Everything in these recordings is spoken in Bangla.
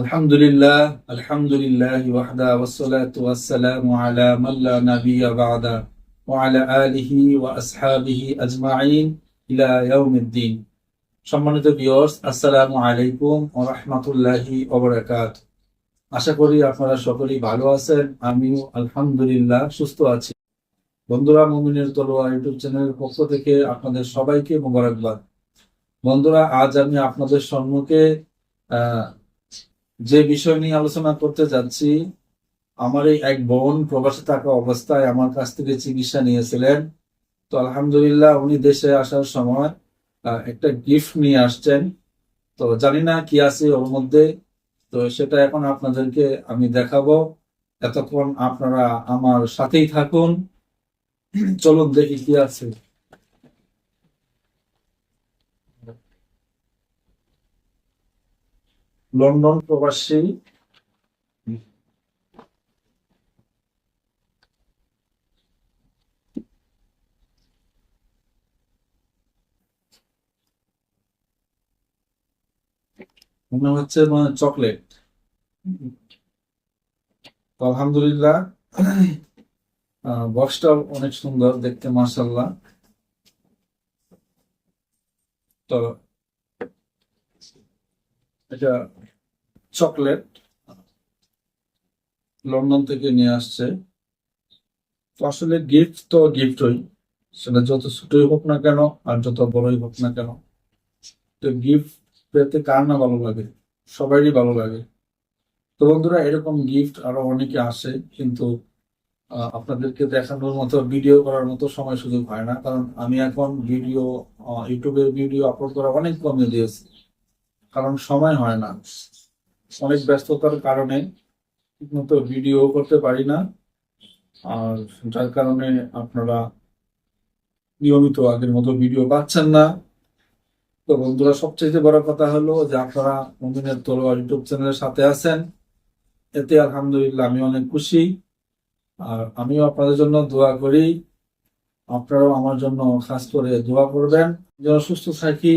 আলহামদুলিল্লাহ আলহামদুলিল্লাহ ওয়াহদা ওয়াসসালাতু ওয়াসসালামু আলা মান লা নাবিয়্যা বা'দা ওয়া আলা আলিহি ওয়া আসহাবিহি আজমাইন ইলা ইয়াউমিদ্দিন। সম্মানিত ভিউয়ার্স, আসসালামু আলাইকুম ওয়া রাহমাতুল্লাহি ওয়া বারাকাতুহু। আশা করি আপনারা সকলেই ভালো আছেন, আমিও আলহামদুলিল্লাহ সুস্থ আছি। বন্ধুরা, মুমিনের তলোয়া ইউটিউব চ্যানেলের পক্ষ থেকে আপনাদের সবাইকে মোবারকবাদ। বন্ধুরা, আজ আমি আপনাদের সম্মুখে, আহ যে বিষয় নিয়ে আলোচনা করতে যাচ্ছি, আমার এই এক বোন প্রবাসে থাকা অবস্থায় আমার কাছ থেকে চিকিৎসা নিয়েছিলেন। তো আলহামদুলিল্লাহ উনি দেশে আসার সময় একটা গিফট নিয়ে আসছেন। তো জানি না কি আছে ওর মধ্যে, তো সেটা এখন আপনাদেরকে আমি দেখাবো। এতক্ষণ আপনারা আমার সাথেই থাকুন। চলুন দেখি কি আছে। লন্ডন প্রবাসী। মনে হচ্ছে মানে চকলেট। আলহামদুলিল্লাহ বক্সটা অনেক সুন্দর দেখতে মার্শাল্লাহ তো এটা চকলেট লন্ডন থেকে নিয়ে আসছে। আসলে গিফট তো গিফটই সেটা যত ছোটই হোক না কেন আর যত বড়ই হোক না কেন। তো গিফট পেতে কার না ভালো লাগে? সবারই ভালো লাগে। তো বন্ধুরা, এরকম গিফট আরও অনেকে আসে, কিন্তু আপনাদেরকে দেখানোর মতো ভিডিও করার মতো সময় সুযোগ হয় না। কারণ আমি এখন ভিডিও ইউটিউবে ভিডিও আপলোড করা অনেক কমে দিয়েছি। কারণ সময় হয় না। অনেক ব্যস্ততার কারণে ঠিকমতো ভিডিও করতে পারি না। আর যার কারণে আপনারা নিয়মিত আগের মতো ভিডিও পাচ্ছেন না। তো বন্ধুরা সবচেয়ে বড় কথা হলো যে আপনারা মুমিনের তলোয়ার ইউটিউব চ্যানেলের সাথে আছেন। এতে আলহামদুলিল্লাহ আমি অনেক খুশি। আর আমিও আপনাদের জন্য দোয়া করি। আপনারাও আমার জন্য খাস করে দোয়া করবেন। যেন সুস্থ থাকি।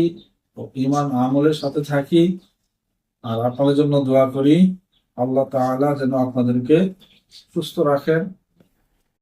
ইমান আমলের সাথে থাকি আর আপনাদের জন্য দোয়া করি। আল্লাহ তাআলা যেন আপনাদেরকে সুস্থ রাখেন।